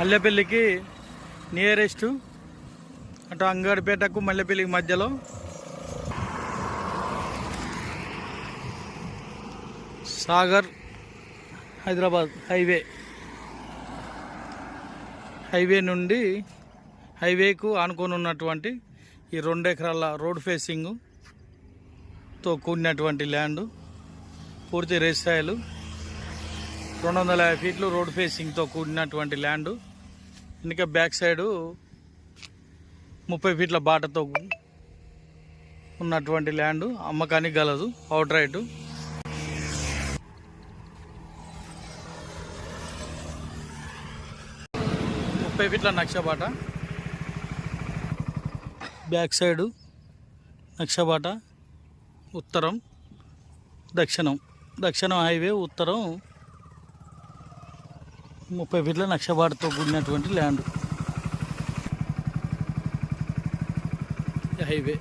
మల్లెపల్లికి nearest అటు అంగడిపేటకు మల్లెపల్లికి మధ్యలో. Sagar Hyderabad highway. Highway నుండి హైవేకు ఆనుకొని ఉన్నటువంటి ఈ రెండు ఎకరాల రోడ్ ఫేసింగ్తో కూడినటువంటి ల్యాండ్ పూర్తి రేసాయలు రెండు వందల యాభై ఫీట్లు రోడ్ ఫేసింగ్తో కూడినటువంటి ల్యాండ్. ఇంకా బ్యాక్ సైడు ముప్పై ఫీట్ల బాటతో ఉన్నటువంటి ల్యాండ్. అమ్మకానికి గలదు అవుట్ రైట్. ముప్పై ఫీట్ల నక్షబాట బ్యాక్ సైడు నక్షబాట ఉత్తరం దక్షిణం. దక్షిణం హైవే ఉత్తరం ముప్పై ఫీట్ల నక్షబాటతో కూడినటువంటి ల్యాండ్. హైవే.